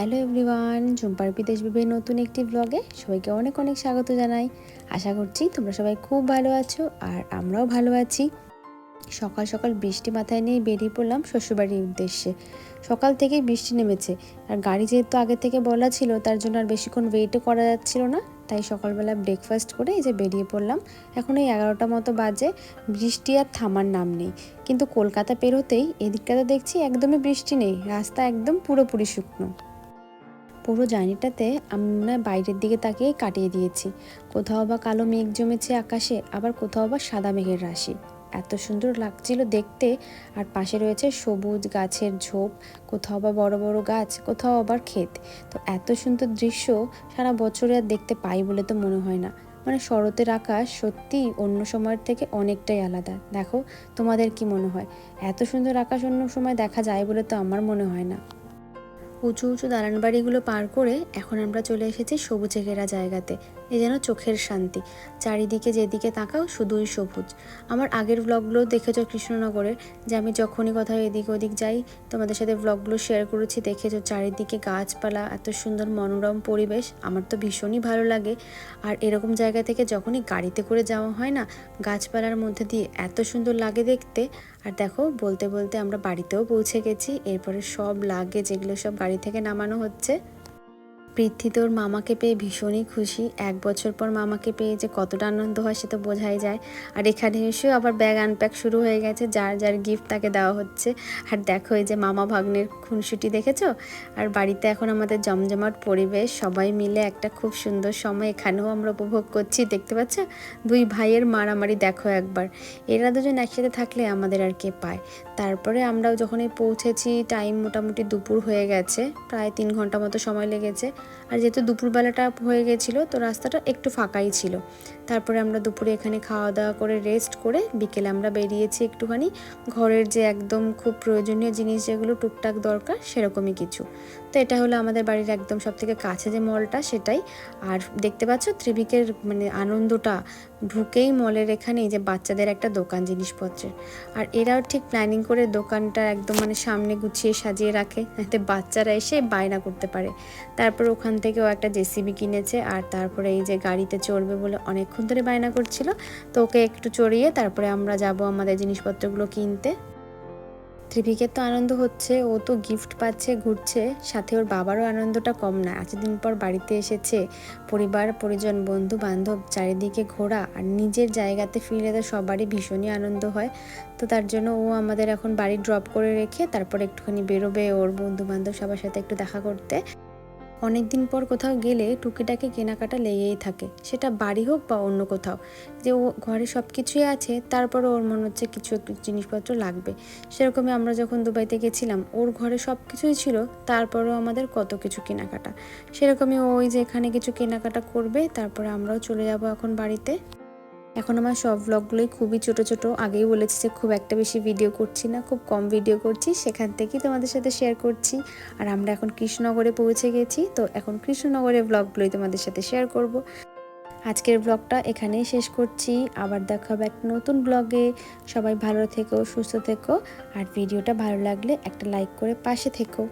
Hello everyone ঝুম্পার বিদেশ বিবের নতুন একটি ব্লগে সবাইকে অনেক অনেক স্বাগত জানাই। আশা করছি তোমরা সবাই খুব ভালো আছো আর আমরাও ভালো আছি। সকাল সকাল বৃষ্টি মাথায় নিয়ে বেরিয়ে পড়লাম শ্বশুরবাড়ির উদ্দেশ্যে। সকাল থেকেই বৃষ্টি নেমেছে আর গাড়ি যেহেতু আগে থেকে বলা ছিল তার জন্য আর বেশিক্ষণ ওয়েটও করা যাচ্ছিল না, তাই সকালবেলা ব্রেকফাস্ট করে এই যে বেরিয়ে পড়লাম। এখন এই এগারোটা মতো বাজে, বৃষ্টি আর থামার নাম নেই। কিন্তু কলকাতা পেরোতেই এদিকটাতে দেখছি একদমই বৃষ্টি নেই, রাস্তা একদম পুরোপুরি শুকনো। পুরো জার্নিটাতে আমরা বাইরের দিকে তাকিয়ে কাটিয়ে দিয়েছি। কোথাও বা কালো মেঘ জমেছে আকাশে, আবার কোথাও বা সাদা মেঘের রাশি। এত সুন্দর লাগছিল দেখতে, আর পাশে রয়েছে সবুজ গাছের ঝোপ, কোথাও বা বড় বড় গাছ, কোথাও আবার ক্ষেত। তো এত সুন্দর দৃশ্য সারা বছরে আর দেখতে পাই বলে তো মনে হয় না। মানে শরতের আকাশ সত্যিই অন্য সময়ের থেকে অনেকটাই আলাদা। দেখো তোমাদের কি মনে হয়? এত সুন্দর আকাশ অন্য সময় দেখা যায় বলে তো আমার মনে হয় না। উঁচু উঁচু দালান বাড়িগুলো পার করে এখন আমরা চলে এসেছি সবুজে ঘেরা জায়গাতে। এ যেন চোখের শান্তি। চারিদিকে যেদিকে তাকাও শুধুই সবুজ। আমার আগের ব্লগগুলো দেখেছ কৃষ্ণনগরের, যে আমি যখনই কোথাও এদিক ওদিক যাই, তোমাদের সাথে ব্লগগুলো শেয়ার করেছি, দেখেছ চারিদিকে গাছপালা, এত সুন্দর মনোরম পরিবেশ, আমার তো ভীষণই ভালো লাগে। আর এরকম জায়গা থেকে যখনই গাড়িতে করে যাওয়া হয় না, গাছপালার মধ্যে দিয়ে এত সুন্দর লাগে দেখতে। আর দেখো, বলতে বলতে আমরা বাড়িতেও পৌঁছে গেছি, এরপরে সব লাগে যেগুলো সব গাড়ি থেকে নামানো হচ্ছে। পৃথ্বী তোর মামাকে পেয়ে ভীষণই খুশি। এক বছর পর মামাকে পেয়ে যে কতটা আনন্দ হয় সে তো বোঝাই যায়। আর এখানে এসেও আবার ব্যাগ আনপ্যাক শুরু হয়ে গেছে, যার যার গিফট তাকে দেওয়া হচ্ছে। আর দেখো এই যে মামা ভাগ্নের খুনসুটি দেখেছ? আর বাড়িতে এখন আমাদের জমজমাট পরিবেশ, সবাই মিলে একটা খুব সুন্দর সময় এখানেও আমরা উপভোগ করছি, দেখতে পাচ্ছ? দুই ভাইয়ের মারামারি দেখো একবার। এরা দুজন একসাথে থাকলে আমাদের আর কে পায়। তারপরে আমরাও যখনই পৌঁছেছি টাইম মোটামুটি দুপুর হয়ে গেছে, প্রায় তিন ঘণ্টা মতো সময় লেগেছে। আর যেহেতু দুপুরবেলাটা হয়ে গেছিল, তো রাস্তাটা একটু ফাঁকাই ছিল। তারপরে আমরা দুপুরে এখানে খাওয়া দাওয়া করে রেস্ট করে বিকেলে আমরা বেরিয়েছি একটুখানি। ঘরের যে একদম খুব প্রয়োজনীয় জিনিস যেগুলো টুকটাক দরকার সেরকমই কিছু। তো এটা হলো আমাদের বাড়ির একদম সব থেকে কাছে যে মলটা, সেটাই। আর দেখতে পাচ্ছ ত্রিবিকের মানে আনন্দটা ঢুকেই মলের এখানে যে বাচ্চাদের একটা দোকান জিনিসপত্রের। আর এরাও ঠিক প্ল্যানিং করে দোকানটা একদম মানে সামনে গুছিয়ে সাজিয়ে রাখে, যাতে বাচ্চারা এসে বায়না করতে পারে। তারপর ওখান থেকেও একটা জেসিবি কিনেছে, আর তারপরে এই যে গাড়িতে চড়বে বলে অনেকক্ষণ ধরে বায়না করছিল। তো ওকে একটু চড়িয়ে তারপরে আমরা যাব আমাদের জিনিসপত্রগুলো কিনতে। ত্রিভিকের তো আনন্দ হচ্ছে, ও তো গিফট পাচ্ছে, ঘুরছে, সাথে ওর বাবারও আনন্দটা কম না। এতদিন পর বাড়িতে এসেছে, পরিবার, পরিজন, বন্ধু বান্ধব, চারিদিকে ঘোরা আর নিজের জায়গাতে ফিরে তো সবারই ভীষণই আনন্দ হয়। তো তার জন্য ও আমাদের এখন বাড়ি ড্রপ করে রেখে তারপর একটুখানি বেরোবে, ওর বন্ধু বান্ধব সবার সাথে একটু দেখা করতে। অনেক দিন পর কোথাও গেলে টুকিটাকি কেনাকাটা লেগেই থাকে। সেটা বাড়ি হোক বা অন্য কোথাও। যে ও ঘরে সব কিছুই আছে তারপরে ওর মনে হচ্ছে কিছু একটু জিনিসপত্র লাগবে। সেরকমই আমরা যখন দুবাইতে গেছিলাম, ওর ঘরে সব কিছুই ছিল, তারপরেও আমাদের কত কিছু কেনাকাটা। সেরকমই ওই যে এখানে কিছু কেনাকাটা করবে, তারপরে আমরাও চলে যাব এখন বাড়িতে। এখন আমার সব ব্লগগুলোই খুবই ছোট ছোট। আগেই বলেছি যে খুব একটা বেশি ভিডিও করছি না, খুব কম ভিডিও করছি। সেখান থেকেই তোমাদের সাথে শেয়ার করছি। আর আমরা এখন কৃষ্ণনগরে পৌঁছে গেছি, তো এখন কৃষ্ণনগরের ব্লগগুলোই তোমাদের সাথে শেয়ার করব। আজকের ব্লগটা এখানেই শেষ করছি। আবার দেখা হবে একটা নতুন ব্লগে সবাই ভালো থেকো, সুস্থ থেকো। আর ভিডিওটা ভালো লাগলে একটা লাইক করে পাশে থেকো।